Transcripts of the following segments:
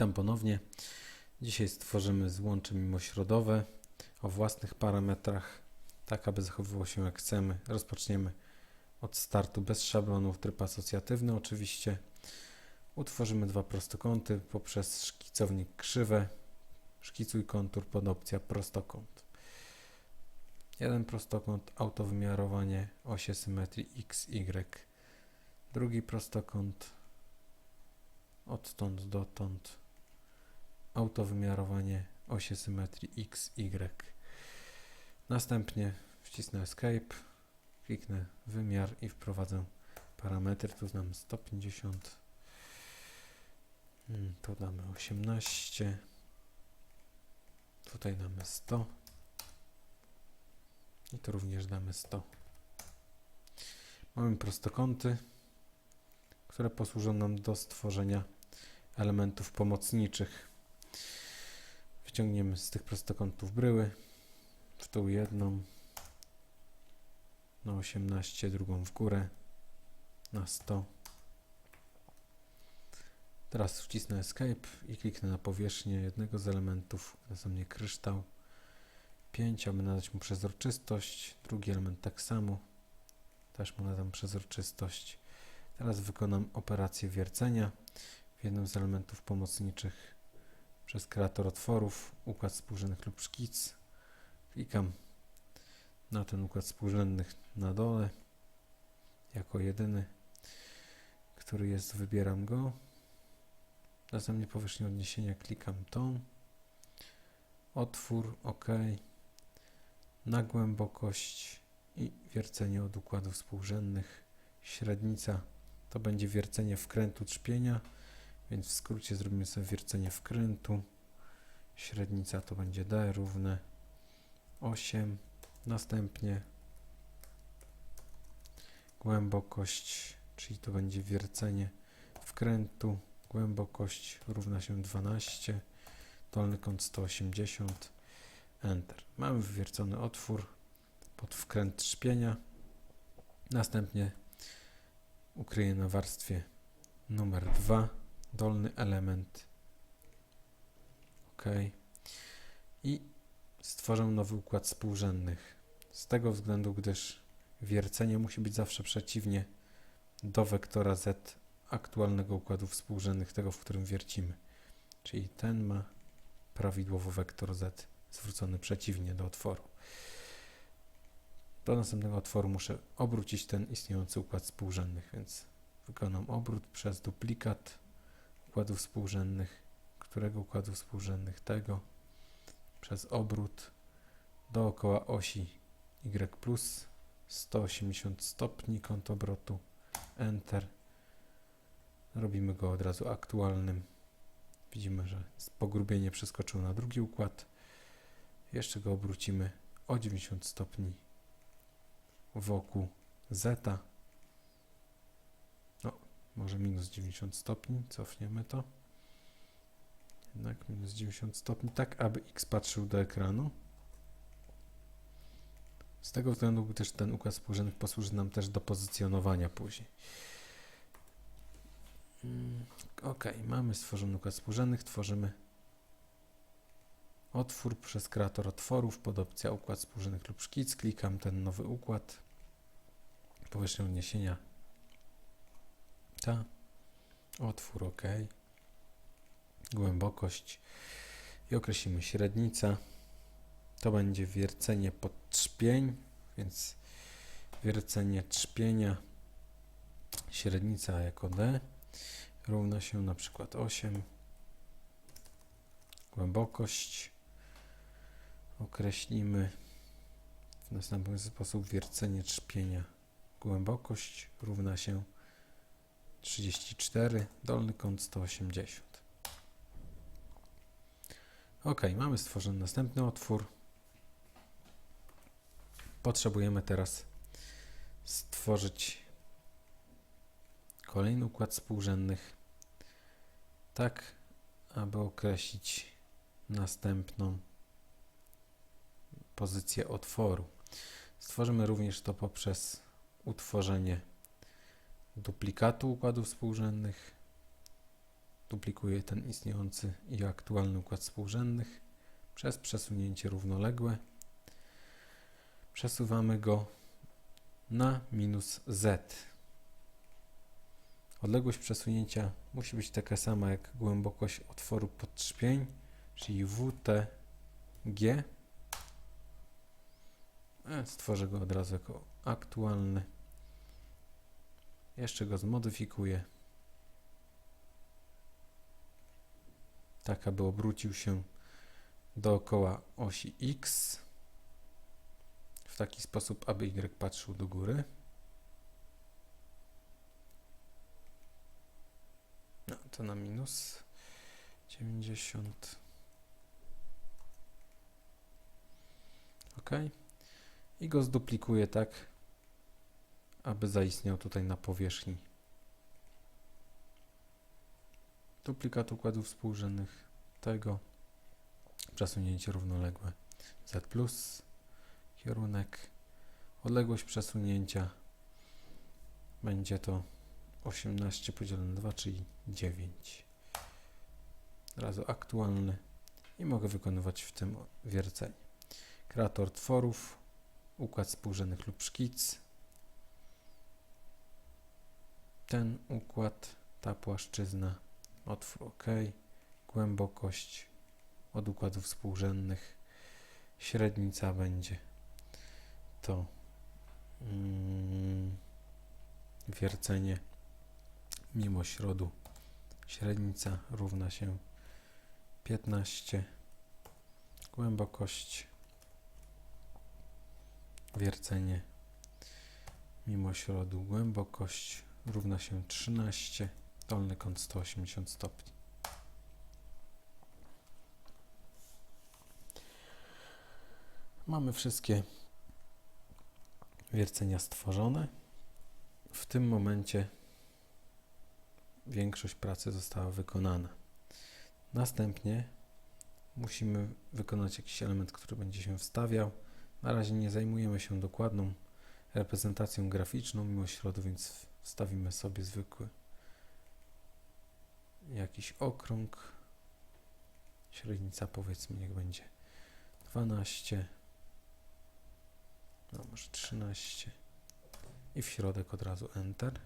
Witam ponownie. Dzisiaj stworzymy złącze mimośrodowe o własnych parametrach, tak aby zachowywało się jak chcemy. Rozpoczniemy od startu bez szablonów, tryb asocjatywny oczywiście. Utworzymy dwa prostokąty poprzez szkicownik krzywe. Szkicuj kontur pod opcja prostokąt. Jeden prostokąt, autowymiarowanie osie symetrii x, y. Drugi prostokąt, odtąd dotąd autowymiarowanie osie symetrii x, y. Następnie wcisnę Escape, kliknę wymiar i wprowadzę parametry. Tu znam 150, mm, tu damy 18, tutaj damy 100 i tu również damy 100. Mamy prostokąty, które posłużą nam do stworzenia elementów pomocniczych. Wyciągniemy z tych prostokątów bryły, w tą jedną, na 18, drugą w górę, na 100. Teraz wcisnę Escape i kliknę na powierzchnię jednego z elementów, następnie kryształ. 5, aby nadać mu przezroczystość. Drugi element tak samo, też mu nadam przezroczystość. Teraz wykonam operację wiercenia w jednym z elementów pomocniczych przez kreator otworów, układ współrzędnych lub szkic. Klikam na ten układ współrzędnych na dole jako jedyny, który jest, wybieram go. Następnie powierzchnię odniesienia klikam tą. Otwór, OK. Na głębokość i wiercenie od układów współrzędnych. Średnica to będzie wiercenie wkrętu trzpienia, więc w skrócie zrobimy sobie wiercenie wkrętu. Średnica to będzie D równe 8. Następnie głębokość, czyli to będzie wiercenie wkrętu. Głębokość równa się 12. Dolny kąt 180. Enter. Mamy wywiercony otwór pod wkręt trzpienia. Następnie ukryję na warstwie numer 2 dolny element. OK. I stworzę nowy układ współrzędnych. Z tego względu, gdyż wiercenie musi być zawsze przeciwnie do wektora z aktualnego układu współrzędnych, tego, w którym wiercimy. Czyli ten ma prawidłowo wektor z zwrócony przeciwnie do otworu. Do następnego otworu muszę obrócić ten istniejący układ współrzędnych, więc wykonam obrót przez duplikat układów współrzędnych, którego układów współrzędnych tego, przez obrót dookoła osi y plus 180 stopni kąt obrotu, Enter. Robimy go od razu aktualnym. Widzimy, że pogrubienie przeskoczyło na drugi układ. Jeszcze go obrócimy o 90 stopni wokół zeta. Może minus 90 stopni, cofniemy to. Jednak minus 90 stopni, tak aby x patrzył do ekranu. Z tego względu, gdyż ten układ współrzędnych posłuży nam też do pozycjonowania później. Mm, ok, mamy stworzony układ współrzędnych, tworzymy otwór przez kreator otworów pod opcja układ współrzędnych lub szkic. Klikam ten nowy układ, powierzchnię odniesienia, ta, otwór ok, głębokość i określimy średnica. To będzie wiercenie pod trzpień, więc wiercenie trzpienia średnica jako D równa się na przykład 8 głębokość określimy w następujący sposób wiercenie trzpienia. Głębokość równa się 34 dolny kąt 180 ok, mamy stworzony następny otwór potrzebujemy teraz stworzyć kolejny układ współrzędnych tak, aby określić następną pozycję otworu. Stworzymy również to poprzez utworzenie duplikatu układów współrzędnych. duplikuję ten istniejący i aktualny układ współrzędnych przez przesunięcie równoległe. Przesuwamy go na minus z. Odległość przesunięcia musi być taka sama jak głębokość otworu podtrzpień, czyli WTG. E, Stworzę go od razu jako aktualny. Jeszcze go zmodyfikuję. Tak, aby obrócił się dookoła osi X. W taki sposób, aby Y patrzył do góry. No, to na minus 90. OK. I go zduplikuję tak, aby zaistniał tutaj na powierzchni. Duplikat układów współrzędnych tego. Przesunięcie równoległe. Z plus. Kierunek. Odległość przesunięcia będzie to 18 podzielone na 2, czyli 9. Razu aktualny i mogę wykonywać w tym wiercenie. Kreator tworów, układ współrzędnych lub szkic. Ten układ, ta płaszczyzna, otwór OK, głębokość od układów współrzędnych, średnica będzie to mm, wiercenie mimo środu. Średnica równa się 15 głębokość wiercenie mimo środu. Głębokość równa się 13 dolny kąt 180 stopni mamy wszystkie wiercenia stworzone w tym momencie większość pracy została wykonana. Następnie musimy wykonać jakiś element, który będzie się wstawiał. Na razie nie zajmujemy się dokładną reprezentacją graficzną mimo środu, więc wstawimy sobie zwykły jakiś okrąg. Średnica powiedzmy niech będzie 12, no może 13 i w środek od razu Enter.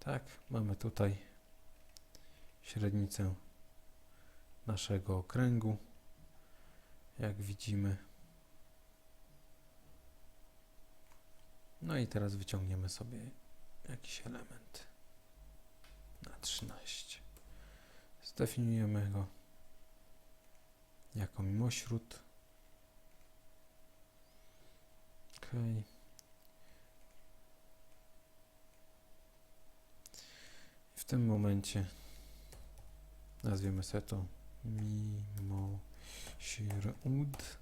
Tak, mamy tutaj średnicę naszego okręgu. Jak widzimy. No i teraz wyciągniemy sobie jakiś element na 13. Zdefiniujemy go jako mimośród. Okay. W tym momencie nazwiemy sobie to mimo śród.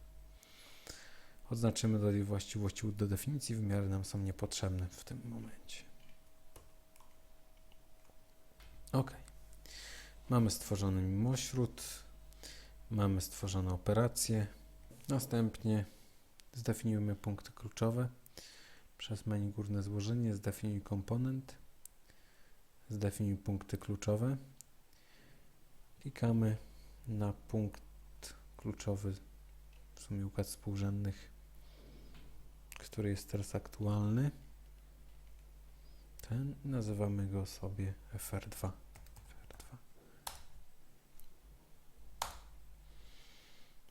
Odznaczymy do właściwości do definicji, wymiary nam są niepotrzebne w tym momencie. OK. Mamy stworzony mimośród, mamy stworzone operacje. Następnie zdefiniujemy punkty kluczowe. Przez menu górne złożenie zdefiniuj komponent zdefiniuj punkty kluczowe. Klikamy na punkt kluczowy, w sumie układ współrzędnych, który jest teraz aktualny. Ten nazywamy go sobie FR2. FR2.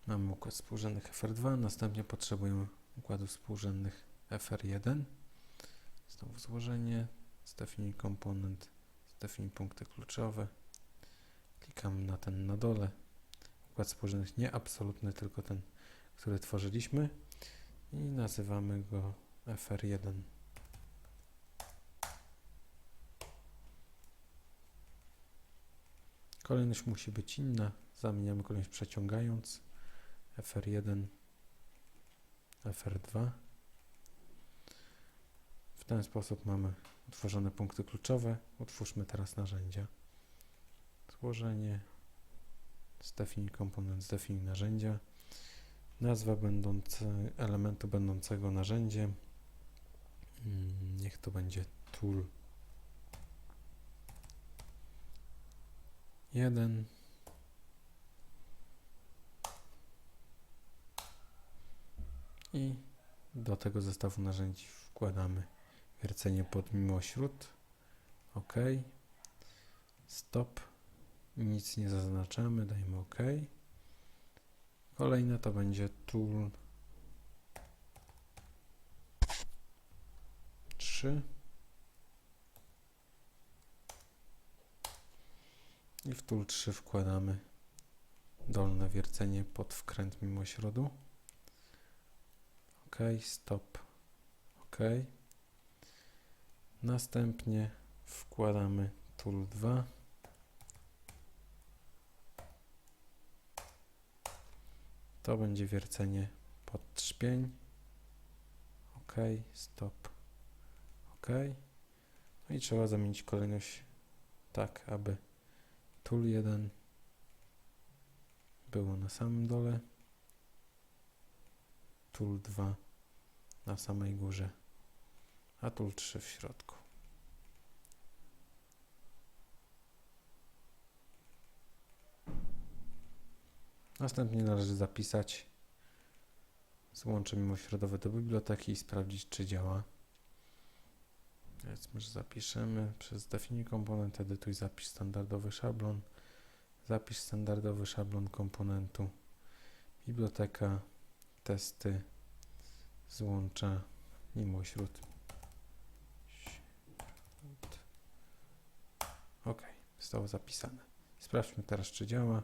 Mamy układ współrzędnych FR2, następnie potrzebujemy układów współrzędnych FR1. Znowu złożenie, zdefiniuj komponent, Zdefiniuj punkty kluczowe. Klikamy na ten na dole. Układ współrzędnych nie absolutny, tylko ten, który tworzyliśmy i nazywamy go FR1. Kolejność musi być inna. Zamieniamy kolejność przeciągając. FR1, FR2. W ten sposób mamy utworzone punkty kluczowe. Utwórzmy teraz narzędzia. Złożenie, zdefiniuj komponent, zdefiniuj narzędzia. Nazwa będące, elementu będącego narzędziem. Mm, niech to będzie tool. 1 i do tego zestawu narzędzi wkładamy wiercenie pod mimośród OK. Stop. Nic nie zaznaczamy. Dajmy OK. Kolejne to będzie tool 3 i w tool 3 wkładamy dolne wiercenie pod wkręt mimośrodu OK, stop. OK następnie wkładamy tool 2 to będzie wiercenie pod trzpień OK, stop. OK no i trzeba zamienić kolejność tak, aby tool 1 było na samym dole. Tool 2 na samej górze, a tool 3 w środku. Następnie należy zapisać złącze mimośrodowe do biblioteki i sprawdzić, czy działa. Powiedzmy, że zapiszemy przez definiuj komponent, edytuj zapisz standardowy szablon, zapisz standardowy szablon komponentu, biblioteka, testy, złącza mimośród. Ok, zostało zapisane. Sprawdźmy teraz, czy działa.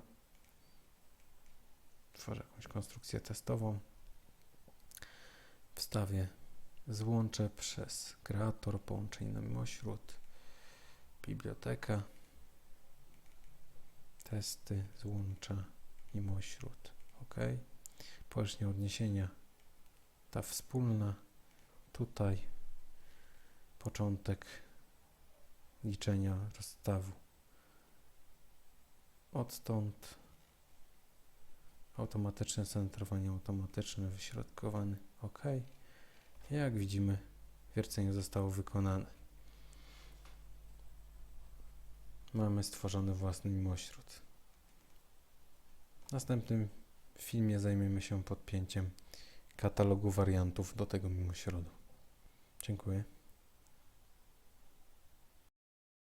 Tworzę jakąś konstrukcję testową. Wstawię złącze przez kreator połączeń na mimośród, biblioteka, testy, złącza, mimośród. OK. Powierzchnia odniesienia ta wspólna. Tutaj początek liczenia rozstawu. Odtąd automatyczne centrowanie automatyczne, wyśrodkowany OK. Jak widzimy, wiercenie zostało wykonane. Mamy stworzony własny mimośród. W następnym filmie zajmiemy się podpięciem katalogu wariantów do tego mimośrodu. Dziękuję.